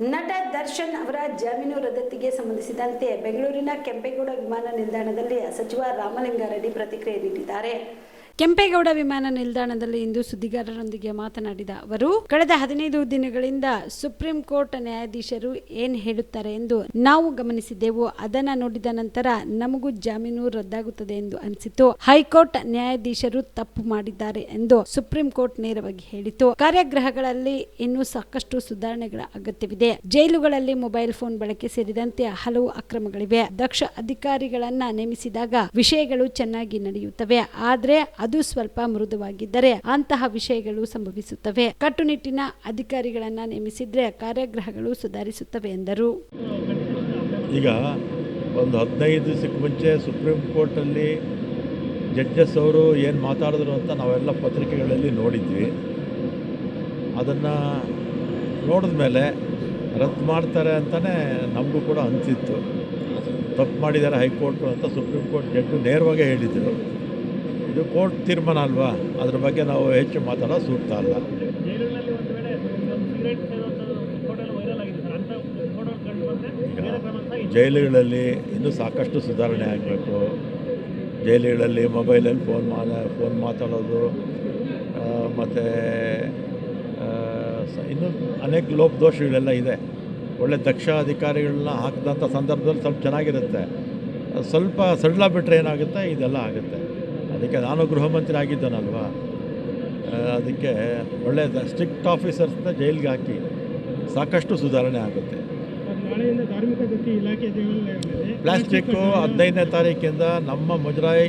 ನಟ ದರ್ಶನ್ ಅವರ ಜಾಮೀನು ರದ್ದತಿಗೆ ಸಂಬಂಧಿಸಿದಂತೆ ಬೆಂಗಳೂರಿನ ಕೆಂಪೇಗೌಡ ವಿಮಾನ ನಿಲ್ದಾಣದಲ್ಲಿ ಸಚಿವ ರಾಮಲಿಂಗಾರೆಡ್ಡಿ ಪ್ರತಿಕ್ರಿಯೆ ನೀಡಿದ್ದಾರೆ. ಕೆಂಪೇಗೌಡ ವಿಮಾನ ನಿಲ್ದಾಣದಲ್ಲಿ ಇಂದು ಸುದ್ದಿಗಾರರೊಂದಿಗೆ ಮಾತನಾಡಿದ ಅವರು, ಕಳೆದ ಹದಿನೈದು ದಿನಗಳಿಂದ ಸುಪ್ರೀಂ ಕೋರ್ಟ್ ನ್ಯಾಯಾಧೀಶರು ಏನ್ ಹೇಳುತ್ತಾರೆ ಎಂದು ನಾವು ಗಮನಿಸಿದ್ದೆವು. ಅದನ್ನ ನೋಡಿದ ನಂತರ ನಮಗೂ ಜಾಮೀನು ರದ್ದಾಗುತ್ತದೆ ಎಂದು ಅನಿಸಿತು ಹೈಕೋರ್ಟ್ ನ್ಯಾಯಾಧೀಶರು ತಪ್ಪು ಮಾಡಿದ್ದಾರೆ ಎಂದು ಸುಪ್ರೀಂ ಕೋರ್ಟ್ ನೇರವಾಗಿ ಹೇಳಿತು ಕಾರ್ಯಗ್ರಹಗಳಲ್ಲಿ ಇನ್ನೂ ಸಾಕಷ್ಟು ಸುಧಾರಣೆಗಳ ಅಗತ್ಯವಿದೆ. ಜೈಲುಗಳಲ್ಲಿ ಮೊಬೈಲ್ ಫೋನ್ ಬಳಕೆ ಸೇರಿದಂತೆ ಹಲವು ಅಕ್ರಮಗಳಿವೆ. ದಕ್ಷ ಅಧಿಕಾರಿಗಳನ್ನ ನೇಮಿಸಿದಾಗ ವಿಷಯಗಳು ಚೆನ್ನಾಗಿ ನಡೆಯುತ್ತವೆ. ಆದ್ರೆ ಅದು ಸ್ವಲ್ಪ ಮೃದುವಾಗಿದ್ದರೆ ಅಂತಹ ವಿಷಯಗಳು ಸಂಭವಿಸುತ್ತವೆ. ಕಟ್ಟುನಿಟ್ಟಿನ ಅಧಿಕಾರಿಗಳನ್ನ ನೇಮಿಸಿದ್ರೆ ಕಾರ್ಯಗ್ರಹಗಳು ಸುಧಾರಿಸುತ್ತವೆ ಎಂದರು. ಈಗ ಒಂದು ಹದಿನೈದು ದಿವಸಕ್ಕೆ ಮುಂಚೆ ಸುಪ್ರೀಂ ಕೋರ್ಟಲ್ಲಿ ಜಡ್ಜಸ್ ಅವರು ಏನು ಮಾತಾಡಿದ್ರು ಅಂತ ನಾವೆಲ್ಲ ಪತ್ರಿಕೆಗಳಲ್ಲಿ ನೋಡಿದ್ವಿ. ಅದನ್ನು ನೋಡಿದ ಮೇಲೆ ರದ್ದು ಮಾಡ್ತಾರೆ ಅಂತಲೇ ನಮಗೂ ಕೂಡ ಅನಿಸಿತ್ತು. ತಪ್ಪು ಮಾಡಿದ್ದಾರೆ ಹೈಕೋರ್ಟು ಅಂತ ಸುಪ್ರೀಂ ಕೋರ್ಟ್ ಜಡ್ಜು ನೇರವಾಗೇ ಹೇಳಿದರು. ಇದು ಕೋರ್ಟ್ ತೀರ್ಮಾನ ಅಲ್ವಾ? ಅದ್ರ ಬಗ್ಗೆ ನಾವು ಹೆಚ್ಚು ಮಾತಾಡೋ ಸೂಕ್ತ ಅಲ್ಲ. ಜೈಲುಗಳಲ್ಲಿ ಇನ್ನೂ ಸಾಕಷ್ಟು ಸುಧಾರಣೆ ಆಗಬೇಕು. ಜೈಲುಗಳಲ್ಲಿ ಮೊಬೈಲಲ್ಲಿ ಫೋನ್ ಮಾ ಫೋನ್ ಮಾತಾಡೋದು ಮತ್ತು ಇನ್ನೂ ಅನೇಕ ಲೋಪದೋಷಗಳೆಲ್ಲ ಇದೆ. ಒಳ್ಳೆ ದಕ್ಷ ಅಧಿಕಾರಿಗಳನ್ನ ಹಾಕಿದಂಥ ಸಂದರ್ಭದಲ್ಲಿ ಸ್ವಲ್ಪ ಚೆನ್ನಾಗಿರುತ್ತೆ. ಸ್ವಲ್ಪ ಸಡಿಲ ಬಿಟ್ಟರೆ ಏನಾಗುತ್ತೆ? ಇದೆಲ್ಲ ಆಗುತ್ತೆ. ಅದಕ್ಕೆ ನಾನು ಗೃಹ ಮಂತ್ರಿ ಆಗಿದ್ದಾನಲ್ವ ಅದಕ್ಕೆ ಒಳ್ಳೆಯ ಸ್ಟ್ರಿಕ್ಟ್ ಆಫೀಸರ್ಸ್ನ ಜೈಲಿಗೆ ಹಾಕಿ ಸಾಕಷ್ಟು ಸುಧಾರಣೆ ಆಗುತ್ತೆ. ಪ್ಲಾಸ್ಟಿಕ್ಕು ಹದಿನೈದನೇ ತಾರೀಕಿಂದ ನಮ್ಮ ಮುಜರಾಯಿ